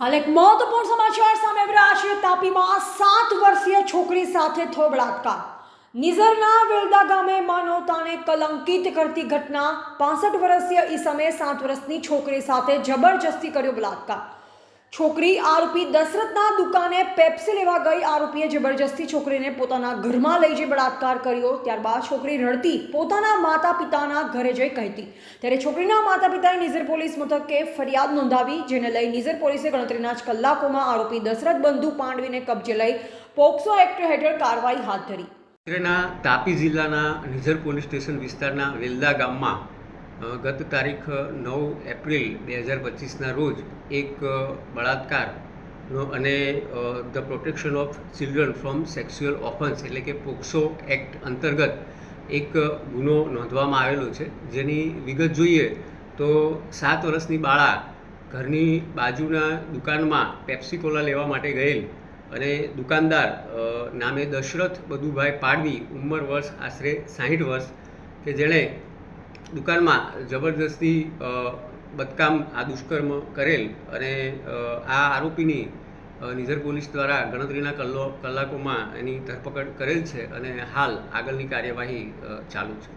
હાલ એક મહત્વપૂર્ણ સમાચાર સામે આવી તાપીમાં સાત વર્ષીય છોકરી સાથે થયો બળાત્કાર. નિઝરના વેલદા ગામે માનવતાને કલંકિત કરતી ઘટના પાસઠ વર્ષીય ઈસમે સાત વર્ષની છોકરી સાથે જબરજસ્તી કર્યો બલાત્કાર છોકરી આરોપી દશરથના દુકાને પેપ્સી લેવા ગઈ. આરોપીએ જબરજસ્તી છોકરીને પોતાના ઘરમાં લઈ જઈ બળાત્કાર કર્યો. ત્યારબાદ છોકરી રડતી પોતાના માતા પિતાના ઘરે જઈ કહેતી. ત્યારે છોકરીના માતા પિતાએ નિઝર પોલીસ મથકે ફરિયાદ નોંધાવી, જેને લઈ નિઝર પોલીસે ગણતરીના જ કલાકોમાં આરોપી દશરથ બંધુ પાંડવીને કબજે લઈ પોક્સો એક્ટ હેઠળ કાર્યવાહી હાથ ધરી. તાપી જિલ્લાના નિઝર પોલીસ સ્ટેશન વિસ્તારના વેલ્દા ગામમાં ગત તારીખ નવ એપ્રિલ બે હજાર પચીસના રોજ એક બળાત્કારનો અને the protection of children from sexual offence એટલે કે પોક્સો એક્ટ અંતર્ગત એક ગુનો નોંધવામાં આવેલો છે. જેની વિગત જોઈએ તો સાત વર્ષની બાળા ઘરની બાજુના દુકાનમાં પેપ્સિકોલા લેવા માટે ગયેલ અને દુકાનદાર નામે દશરથ બદુભાઈ પાડવી ઉંમર વર્ષ આશરે સાહીઠ વર્ષ કે જેણે દુકાનમાં જબરજસ્તી બદકામ આ દુષ્કર્મ કરેલ અને આ આરોપીની નિઝર પોલીસ દ્વારા ગણતરીના કલ્લો, કલાકોમાં એની ધરપકડ કરેલ છે અને હાલ આગળની કાર્યવાહી ચાલુ છે.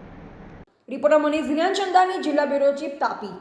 રિપોર્ટર મનીષ જ્ઞાનચંદાની જિલ્લા બ્યુરો ચીફ તાપી.